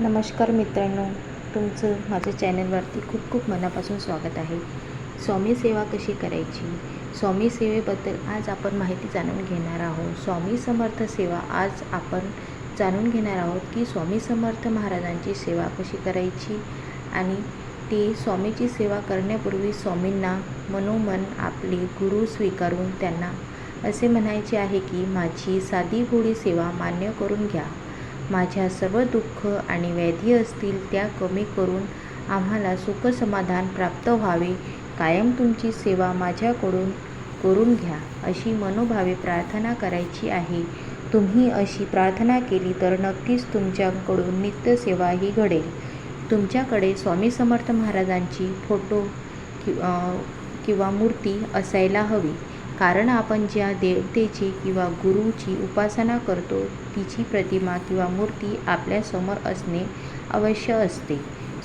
नमस्कार मित्रांनो तुमचं माझ्या चॅनलवरती खूप खूप मनापासून स्वागत आहे. स्वामी सेवा कशी करायची? स्वामी सेवेबद्दल आज आपण माहिती जाणून घेणार आहोत. स्वामी समर्थ सेवा आज आपण जाणून घेणार आहोत की स्वामी समर्थ महाराजांची सेवा कशी करायची आणि ते स्वामीची सेवा करण्यापूर्वी स्वामींना मनोमन आपले गुरु स्वीकारून त्यांना असे म्हणायचे आहे की माझी साधी गोडी सेवा मान्य करून घ्या. माझ्या सर्व दुःख आणि व्याधी असतील त्या कमी करून आम्हाला सुखसमाधान प्राप्त व्हावे. कायम तुमची सेवा माझ्याकडून करून घ्या अशी मनोभावे प्रार्थना करायची आहे. तुम्ही अशी प्रार्थना केली तर नक्कीच तुमच्याकडून नित्यसेवाही घडेल. तुमच्याकडे स्वामी समर्थ महाराजांची फोटो कि किंवा मूर्ती असायला हवी. कारण आपण ज्या देवतेची किंवा गुरुची उपासना करतो तिची प्रतिमा किंवा मूर्ती आपल्यासमोर असणे अवश्य असते.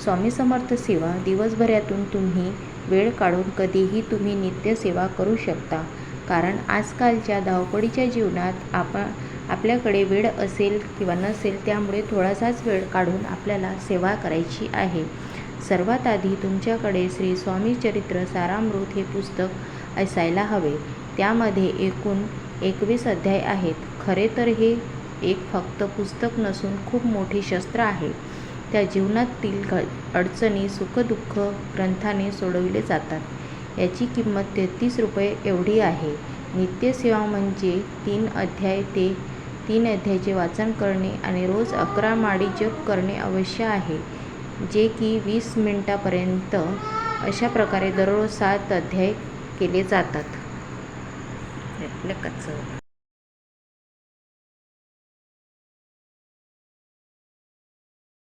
स्वामी समर्थ सेवा दिवसभरातून तुम्ही वेळ काढून कधीही तुम्ही नित्यसेवा करू शकता. कारण आजकालच्या धावपळीच्या जीवनात आपण आपल्याकडे वेळ असेल किंवा नसेल त्यामुळे थोडासाच वेळ काढून आपल्याला सेवा करायची आहे. सर्वात आधी तुमच्याकडे श्री स्वामी चरित्र सारामृत हे पुस्तक असायला हवे. त्यामध्ये एकूण एकवीस अध्याय आहेत. खरे तर हे एक फक्त पुस्तक नसून खूप मोठे शस्त्र आहे. त्या जीवनातील घ अडचणी सुखदुःख ग्रंथाने सोडविले जातात. याची किंमत तेहतीस रुपये एवढी आहे. नित्यसेवा म्हणजे तीन अध्याय ते तीन अध्यायाचे वाचन करणे आणि रोज अकरा माळी जप करणे अवश्य आहे. जे की वीस मिनटापर्यंत अशा प्रकारे दररोज सात अध्याय केले जातात. เล็กกระเจิ